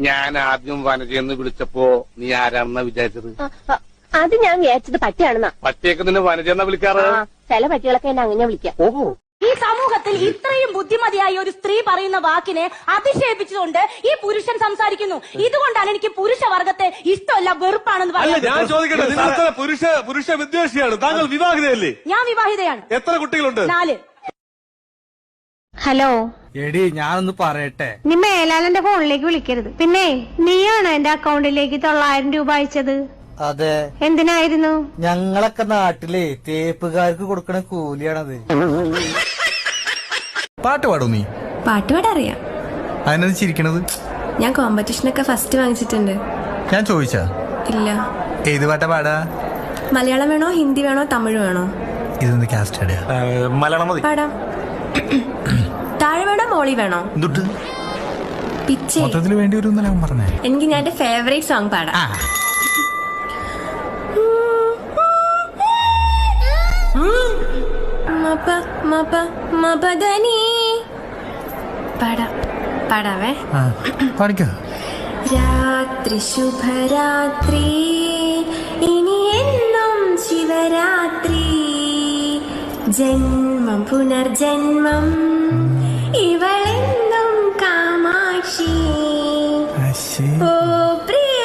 ഞാൻ ആദ്യം വനജയെന്ന് വിളിച്ചപ്പോ നീ ആരാണെന്നാ വിചാരിച്ചത്? അത് ഞാൻ വിചാരിച്ചത് പട്ടിയാണെന്നാ. പട്ടിയൊക്കെ നിന്നെ വനജയെന്നാ വിളിക്കാറ്? ചില പട്ടികളൊക്കെ എന്നെ അങ്ങനെ വിളിക്കാം. ഓഹോ. ഈ സമൂഹത്തിൽ ഇത്രയും ബുദ്ധിമതിയായ ഒരു സ്ത്രീ പറയുന്ന വാക്കിനെ അതിശയിപ്പിച്ചുകൊണ്ട് ഈ പുരുഷൻ സംസാരിക്കുന്നു. ഇതുകൊണ്ടാണ് എനിക്ക് പുരുഷവർഗത്തെ ഇഷ്ടമല്ല വെറുപ്പാണെന്ന് അല്ല പറയുന്നത്. ഞാൻ ചോദിക്കട്ടെ പുരുഷ പുരുഷ വിദ്വേഷിയാണ്? താങ്കൾ വിവാഹിതയല്ലേ? ഞാൻ വിവാഹിതയാണ്. എത്ര കുട്ടികളുണ്ട്? നാല്. ഹലോ. എടി ഞാനൊന്ന് പറയട്ടെ. നീ മേലാലന്റെ ഫോണിലേക്ക് വിളിക്കരുത്. പിന്നെ നീയാണ് എന്റെ അക്കൗണ്ടിലേക്ക് തൊള്ളായിരം രൂപ അയച്ചത്? അതെ. എന്തിനായിരുന്നു? ഞങ്ങളൊക്കെ നാട്ടിലെ തേപ്പുകാർക്ക് കൊടുക്കണ കൂലിയാണത്. പാട്ട് പാടും നീ. പാട്ട് പാടറിയാം. അതിനത് ചിരിക്കണത്? ഞാൻ കോമ്പറ്റീഷനൊക്കെ ഫസ്റ്റ് വാങ്ങിച്ചിട്ടുണ്ട്. ഞാൻ ചോദിച്ചാ? ഇല്ല. ഏത് പാട്ടാ പാടാ? മലയാളം വേണോ ഹിന്ദി വേണോ തമിഴ് വേണോ? ഇതൊന്ന് കാസ്റ്റ് മലയാളം മതി. പാടാം. താഴെ വേണോ? മോളി വേണോ? എന്തുട്ട്? പിച്ചേ. മൊത്തത്തിൽ വേണ്ടി വരും എന്നല്ല അവൻ പറഞ്ഞേ? എനിക്ക് ഞാൻ എന്റെ ഫേവറേറ്റ് സോങ് പാടാം. ആ. മപ മപ മപദനി പാടാം. പാടാവേ. ആ. പാടിക്കോ? രാത്രി ശുഭരാത്രി. ജന്മം പുനർജന്മം ഇവളെന്നും കാമാക്ഷി ഓ പ്രിയ